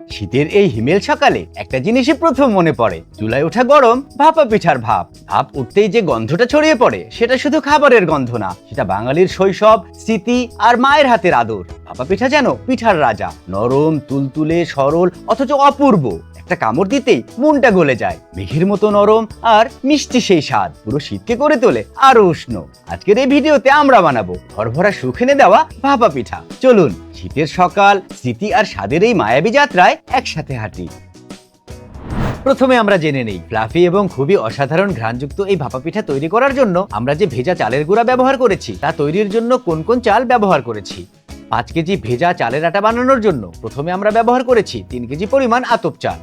শীতের এই হিমেল সকালে একটা জিনিসই প্রথম মনে পড়ে, চুলায় ওঠা গরম, ভাপা পিঠার ভাপ। ভাপ উঠতেই যে গন্ধটা ছড়িয়ে পড়ে, সেটা শুধু খাবারের গন্ধ না, সেটা বাঙালির শৈশব, স্মৃতি আর মায়ের হাতের আদর। ভাপা পিঠা যেন পিঠার রাজা, নরম, তুলতুলে, সরল, অথচ অপূর্ব। একটা কামড় দিতেই মনটা গলে যায়, মেঘের মতো নরম আর মিষ্টি সেই স্বাদ, পুরো শীতকে করে তোলে আরও উষ্ণ। আজকের এই ভিডিওতে আমরা বানাবো ভরভরা সুখ এনে দেওয়া ভাপা পিঠা। চলুন। শীতের সকাল, স্মৃতি আর স্বাদের এই মায়াবী যাত্রায় একসাথে হাঁটি। প্রথমে আমরা জেনে নেই, ফ্লাফি এবং খুবই অসাধারণ ঘ্রাণযুক্ত এই ভাপা পিঠা তৈরি করার জন্য আমরা যে ভেজা চালের গুঁড়া ব্যবহার করেছি, তা তৈরির জন্য কোন কোন চাল ব্যবহার করেছি? পাঁচ কেজি ভেজা চালের আটা বানানোর জন্য প্রথমে আমরা ব্যবহার করেছি তিন কেজি পরিমাণ আতপ চাল।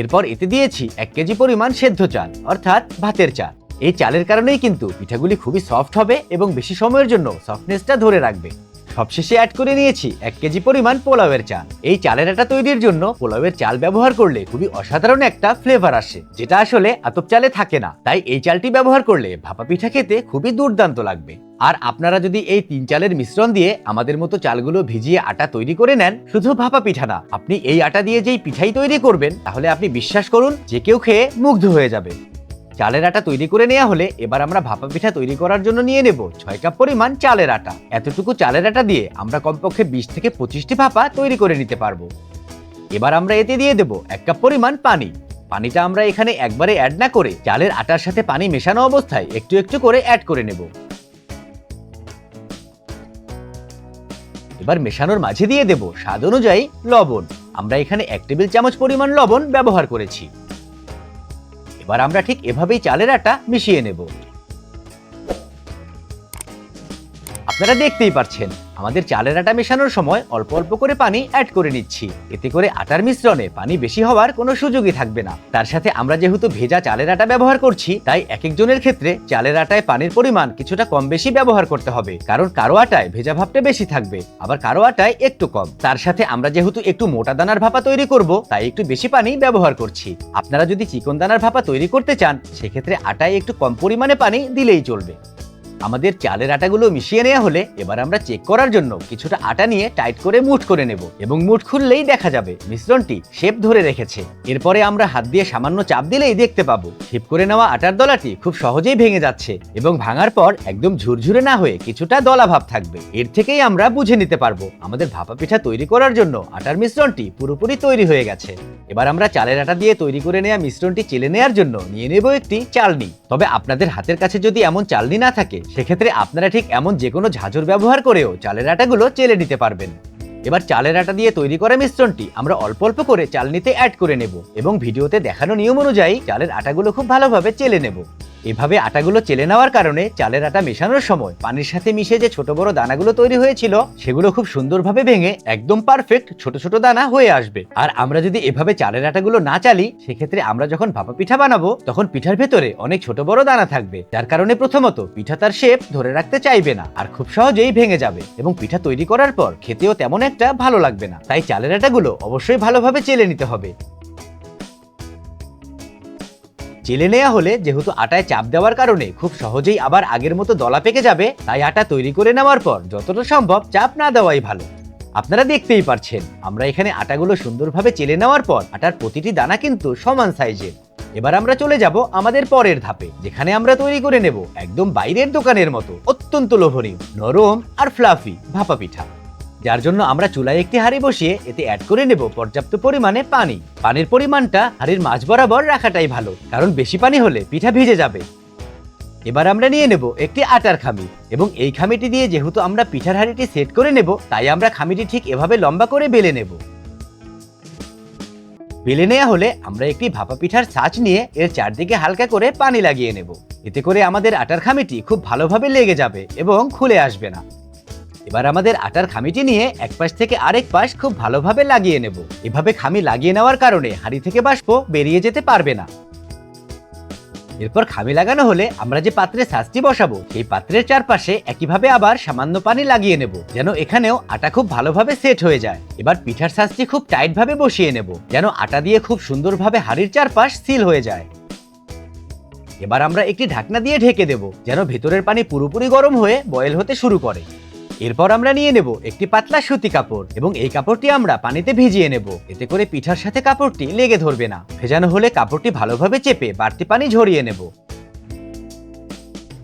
এরপর এতে দিয়েছি এক কেজি পরিমাণ সেদ্ধ চাল, অর্থাৎ ভাতের চাল। এই চালের কারণেই কিন্তু পিঠাগুলি খুবই সফট হবে এবং বেশি সময়ের জন্য সফটনেসটা ধরে রাখবে। সবশেষে অ্যাড করে নিয়েছি এক কেজি পরিমাণ পোলাওয়ের চাল। এই চালের আটা তৈরির জন্য পোলাওয়ের চাল ব্যবহার করলে খুবই অসাধারণ একটা ফ্লেভার আসে, যেটা আসলে আতপ চালে থাকে না। তাই এই চালটি ব্যবহার করলে ভাপা পিঠা খেতে খুবই দুর্দান্ত লাগবে। আর আপনারা যদি এই তিন চালের মিশ্রণ দিয়ে আমাদের মতো চালগুলো ভিজিয়ে আটা তৈরি করে নেন, শুধু ভাপা পিঠা না, আপনি এই আটা দিয়ে যেই পিঠাই তৈরি করবেন, তাহলে আপনি বিশ্বাস করুন যে কেউ খেয়ে মুগ্ধ হয়ে যাবে। চালের আটা তৈরি করে নেওয়া হলে এবার আমরা ভাপা পিঠা তৈরি করার জন্য নিয়ে নেব ছয় কাপ পরিমাণ চালের আটা। এতটুকু চালের আটা দিয়ে আমরা কমপক্ষে বিশ থেকে পঁচিশটি ভাপা তৈরি করে নিতে পারব। এবার আমরা এতে দিয়ে দেব এক কাপ পরিমাণ পানি। পানিটা আমরা এখানে একবারে অ্যাড না করে চালের আটার সাথে পানি মেশানো অবস্থায় একটু একটু করে অ্যাড করে নেব। এবার মেশানোর মাঝে দিয়ে দেব স্বাদ অনুযায়ী লবণ। আমরা এখানে এক টেবিল চামচ পরিমাণ লবণ ব্যবহার করেছি। এবার আমরা ঠিক এভাবেই চালের আটা মিশিয়ে নেব। আপনারা দেখতেই পাচ্ছেন আমাদের চালের আটা মেশানোর সময় অল্প অল্প করে পানি অ্যাড করে নিচ্ছি। এতে করে আটার মিশ্রণে পানি বেশি হওয়ার কোনো সুযোগই থাকবে না। তার সাথে আমরা যেহেতু ভেজা চালের আটা ব্যবহার করছি, তাই এক একজনের ক্ষেত্রে চালের আটায় পানির পরিমাণ কিছুটা কম বেশি ব্যবহার করতে হবে। কারণ কারও আটায় ভেজা ভাবটা বেশি থাকবে, আবার কারও আটায় একটু কম। তার সাথে আমরা যেহেতু একটু মোটা দানার ভাপা তৈরি করব, তাই একটু বেশি পানি ব্যবহার করছি। আপনারা যদি চিকন দানার ভাপা তৈরি করতে চান, সেক্ষেত্রে আটায় একটু কম পরিমাণে পানি দিলেই চলবে। আমাদের চালের আটাগুলো মিশিয়ে নেওয়া হলে এবার আমরা চেক করার জন্য কিছুটা আটা নিয়ে টাইট করে মুঠ করে নেব এবং মুঠ খুললেই দেখা যাবে মিশ্রণটি শেপ ধরে রেখেছে। এরপরে আমরা হাত দিয়ে সামান্য চাপ দিলেই দেখতে পাবো। শেপ করে নেওয়া আটার দলাটি খুব সহজেই ভেঙে যাচ্ছে এবং ভাঙার পর একদম ঝুরঝুরে না হয়ে কিছুটা দলা ভাব থাকবে। এর থেকেই আমরা বুঝে নিতে পারব আমাদের ভাপা পিঠা তৈরি করার জন্য আটার মিশ্রণটি পুরোপুরি তৈরি হয়ে গেছে। এবার আমরা চালের আটা দিয়ে তৈরি করে নেওয়া মিশ্রণটি চেলে নেওয়ার জন্য নিয়ে নেব একটি চালনি। তবে আপনাদের হাতের কাছে যদি এমন চালনি না থাকে সেক্ষেত্রে আপনারা ঠিক এমন যে কোনো ঝাঁঝর ব্যবহার করেও চালের আটাগুলো চেলে নিতে পারবেন। এবার চালের আটা দিয়ে তৈরি করা মিশ্রণটি আমরা অল্প অল্প করে চালনিতে অ্যাড করে নেব এবং ভিডিওতে দেখানো নিয়ম অনুযায়ী চালের আটাগুলো খুব ভালোভাবে চেলে নেব। এভাবে আটাগুলো চেলে নেওয়ার কারণে চালের আটা মেশানোর সময় পানির সাথে মিশে যে ছোট বড় দানাগুলো তৈরি হয়েছিল, সেগুলো খুব সুন্দরভাবে ভেঙে একদম পারফেক্ট ছোট ছোট দানা হয়ে আসবে। আর আমরা যদি এভাবে চালের আটাগুলো না চালি, সেক্ষেত্রে আমরা যখন ভাপা পিঠা বানাবো, তখন পিঠার ভেতরে অনেক ছোট বড় দানা থাকবে, যার কারণে প্রথমত পিঠা তার শেপ ধরে রাখতে চাইবে না, আর খুব সহজেই ভেঙে যাবে এবং পিঠা তৈরি করার পর খেতেও তেমন একটা ভালো লাগবে না। তাই চালের আটাগুলো অবশ্যই ভালোভাবে চেলে নিতে হবে। চেলে নেওয়া হলে যেহেতু আটায় চাপ দেওয়ার কারণে খুব সহজেই আবার আগের মতো দলা পেকে যাবে, তাই আটা তৈরি করে নেওয়ার পর যতটা সম্ভব চাপ না দেওয়াই ভালো। আপনারা দেখতেই পারছেন, আমরা এখানে আটাগুলো সুন্দরভাবে চেলে নেওয়ার পর আটার প্রতিটি দানা কিন্তু সমান সাইজের। এবার আমরা চলে যাব আমাদের পরের ধাপে, যেখানে আমরা তৈরি করে নেব একদম বাইরের দোকানের মতো, অত্যন্ত লোভনীয়, নরম আর ফ্লাফি ভাপা পিঠা। যার জন্য আমরা চুলায় একটি হাঁড়ি বসিয়ে এতে অ্যাড করে নেব পর্যাপ্ত পরিমাণে পানি। পানির পরিমাণটা হাঁড়ির মাঝ বরাবর রাখাটাই ভালো, কারণ বেশি পানি হলে পিঠা ভিজে যাবে। এবার আমরা নিয়ে নেব একটি আটার খামি, এবং এই খামিটি দিয়ে যেহেতু আমরা পিঠার হাঁড়িটি সেট করে নেব, তাই আমরা খামিটি ঠিক এভাবে লম্বা করে বেলে নেব। বেলে নেওয়া হলে আমরা একটি ভাপা পিঠার ছাঁচ নিয়ে এর চারদিকে হালকা করে পানি লাগিয়ে নেব। এতে করে আমাদের আটার খামিটি খুব ভালোভাবে লেগে যাবে এবং খুলে আসবে না। এবার আমাদের আটার খামিটি নিয়ে এক পাশ থেকে আরেক পাশ খুব ভালোভাবে লাগিয়ে নেব। এভাবে খামি লাগিয়ে নেওয়ার কারণে হাঁড়ি থেকে বাষ্প বেরিয়ে যেতে পারবে না। এরপর খামি লাগানো হলে আমরা যে পাত্রে শাস্তি বসাবো, সেই পাত্রের চারপাশে একইভাবে আবার সামান্য পানি লাগিয়ে নেব, যেন এখানেও আটা খুব ভালোভাবে সেট হয়ে যায়। এবার পিঠার শাস্তি খুব টাইট ভাবে বসিয়ে নেব, যেন আটা দিয়ে খুব সুন্দরভাবে হাড়ির চারপাশ সিল হয়ে যায়। এবার আমরা একটি ঢাকনা দিয়ে ঢেকে দেব, যেন ভেতরের পানি পুরোপুরি গরম হয়ে বয়েল হতে শুরু করে। এরপর আমরা নিয়ে নেব একটি পাতলা সুতি কাপড় এবং এই কাপড়টি আমরা পানিতে ভিজিয়ে নেব। এতে করে পিঠার সাথে কাপড়টি লেগে ধরবে না। ভেজানো হলে কাপড়টি ভালোভাবে চেপে বাড়তি পানি ঝরিয়ে নেব।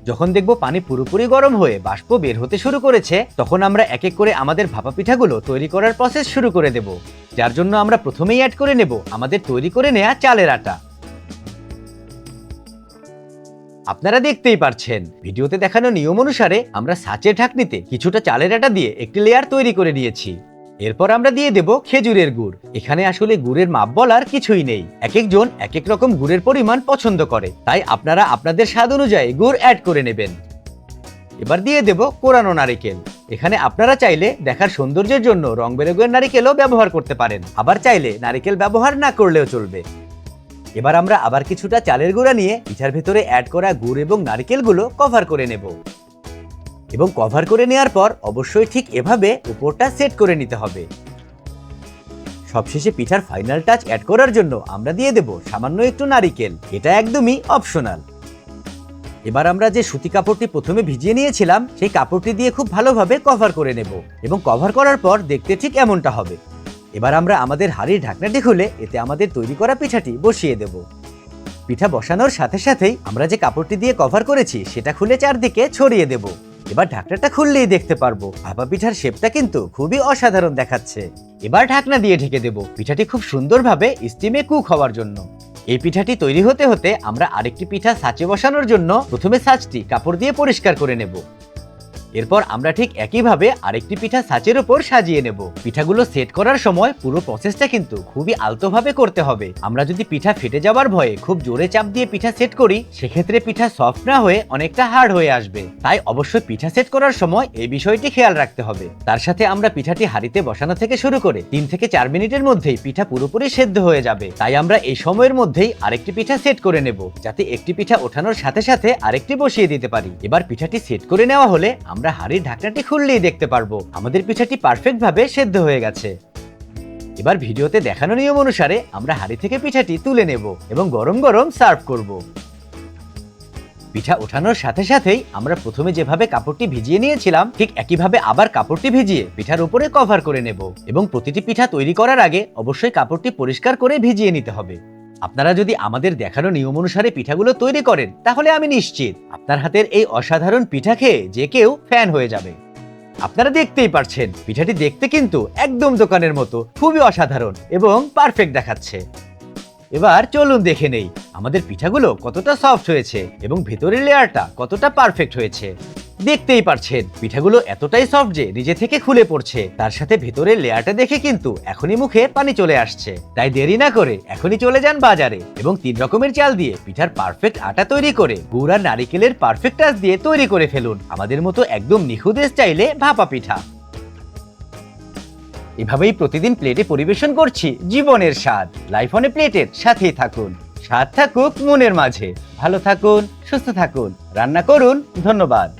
যখন দেখব পানি পুরোপুরি গরম হয়ে বাষ্প বের হতে শুরু করেছে, তখন আমরা এক এক করে আমাদের ভাপা পিঠাগুলো তৈরি করার প্রসেস শুরু করে দেব। যার জন্য আমরা প্রথমেই অ্যাড করে নেব আমাদের তৈরি করে নেওয়া চালের আটা। আপনারা দেখতেই পারছেন। ভিডিওতে দেখানো নিয়ম অনুসারে আমরা সাচের ঢাকনিতে কিছুটা চালের আটা দিয়ে একটি লেয়ার তৈরি করে নিয়েছি। এরপর আমরা দিয়ে দেব খেজুরের গুড়। এখানে আসলে গুড়ের মাপ বলার কিছুই নেই। এক একজন এক এক রকম গুড়ের পরিমাণ পছন্দ করে। তাই আপনারা আপনাদের স্বাদ অনুযায়ী গুড় অ্যাড করে নেবেন। এবার দিয়ে দেব কোরানো নারিকেল। এখানে আপনারা চাইলে দেখার সৌন্দর্যের জন্য রং বেরঙের নারিকেলও ব্যবহার করতে পারেন। আবার চাইলে নারিকেল ব্যবহার না করলেও চলবে। এবার আমরা আবার কিছুটা চালের গুঁড়া নিয়ে পিঠার ভেতরে অ্যাড করা গুড় এবং নারকেলগুলো কভার করে নেব। এবং কভার করে নেওয়ার পর অবশ্যই ঠিক এভাবে উপরটা সেট করে নিতে হবে। সবশেষে পিঠার ফাইনাল টাচ অ্যাড করার জন্য আমরা দিয়ে দেব সামান্য একটু নারিকেল। এটা একদমই অপশনাল এবার আমরা যে সুতি কাপড়টি প্রথমে ভিজিয়ে নিয়েছিলাম, সেই কাপড়টি দিয়ে খুব ভালোভাবে কভার করে নেব। এবং কভার করার পর দেখতে ঠিক এমনটা হবে। এবার আমরা আমাদের হাড়ির ঢাকনাটি খুলে এতে আমাদের তৈরি করা পিঠাটি বসিয়ে দেব। পিঠা বসানোর সাথে সাথেই আমরা যে কাপড়টি দিয়ে কভার করেছি, সেটা খুলে চারদিকে ছড়িয়ে দেব। এবার ঢাকনাটা খুললেই দেখতে পারব, ভাপা পিঠার শেপটা কিন্তু খুবই অসাধারণ দেখাচ্ছে। এবার ঢাকনা দিয়ে ঢেকে দেব, পিঠাটি খুব সুন্দরভাবে স্টিমে কুক হওয়ার জন্য। এই পিঠাটি তৈরি হতে হতে আমরা আরেকটি পিঠা সাঁচে বসানোর জন্য প্রথমে সাঁচটি কাপড় দিয়ে পরিষ্কার করে নেব। এরপর আমরা ঠিক একইভাবে আরেকটি পিঠা সাঁচের উপর সাজিয়ে নেব। পিঠাগুলো সেট করার সময় পুরো প্রসেসটা কিন্তু খুবই আলতোভাবে করতে হবে। আমরা যদি পিঠা ফেটে যাওয়ার ভয়ে খুব জোরে চাপ দিয়ে পিঠা সেট করি, সেক্ষেত্রে পিঠা সফট না হয়ে অনেকটা হার্ড হয়ে আসবে। তাই অবশ্যই পিঠা সেট করার সময় এই বিষয়টি খেয়াল রাখতে হবে। তার সাথে আমরা পিঠাটি হাঁড়িতে বসানো থেকে শুরু করে তিন থেকে চার মিনিটের মধ্যেই পিঠা পুরোপুরি সেদ্ধ হয়ে যাবে। তাই আমরা এই সময়ের মধ্যেই আরেকটি পিঠা সেট করে নেব, যাতে একটি পিঠা ওঠানোর সাথে সাথে আরেকটি বসিয়ে দিতে পারি। এবার পিঠাটি সেট করে নেওয়া হলে আমরা হাড়ির ঢাকনাটি খুললেই দেখতে পারব। আমাদের পিঠাটি পারফেক্ট ভাবে সেদ্ধ হয়ে গেছে। এবার ভিডিওতে দেখানো নিয়ম অনুসারে আমরা হাড়ি থেকে পিঠাটি তুলে নেব এবং গরম গরম সার্ভ করব। পিঠা ওঠানোর সাথে সাথেই আমরা প্রথমে যেভাবে কাপড়টি ভিজিয়ে নিয়েছিলাম, ঠিক একইভাবে আবার কাপড়টি ভিজিয়ে পিঠার উপরে কভার করে নেব এবং প্রতিটি পিঠা তৈরি করার আগে অবশ্যই কাপড়টি পরিষ্কার করে ভিজিয়ে নিতে হবে। আপনারা যদি আমাদের দেখানো নিয়ম অনুসারে পিঠাগুলো তৈরি করেন, তাহলে আমি নিশ্চিত। আপনার হাতের এই অসাধারণ পিঠা খেয়ে যে কেউ ফ্যান হয়ে যাবে। আপনারা দেখতেই পারছেন, পিঠাটি দেখতে কিন্তু একদম দোকানের মতো, খুবই অসাধারণ এবং পারফেক্ট দেখাচ্ছে। এবার চলুন দেখে নেই, আমাদের পিঠাগুলো কতটা সফট হয়েছে এবং ভেতরের লেয়ারটা কতটা পারফেক্ট হয়েছে। দেখতেই পারছেন, পিঠাগুলো এতটাই সফট যে নিজে থেকে খুলে পড়ছে। তার সাথে ভেতরের লেয়ারটা দেখে কিন্তু এখনই মুখে পানি চলে আসছে। তাই দেরি না করে এখনই চলে যান বাজারে এবং তিন রকমের চাল দিয়ে পিঠার পারফেক্ট আটা তৈরি করে, গুড় আর নারিকেলের পারফেক্ট টাচ দিয়ে তৈরি করে ফেলুন। আমাদের মতো একদম নিখুঁত স্টাইলে ভাপা পিঠা। এভাবেই প্রতিদিন প্লেটে পরিবেশন করছি জীবনের স্বাদ। লাইফ অনে প্লেটের সাথেই থাকুন। স্বাদ থাকুক মনের মাঝে। ভালো থাকুন, সুস্থ থাকুন। রান্না করুন, ধন্যবাদ।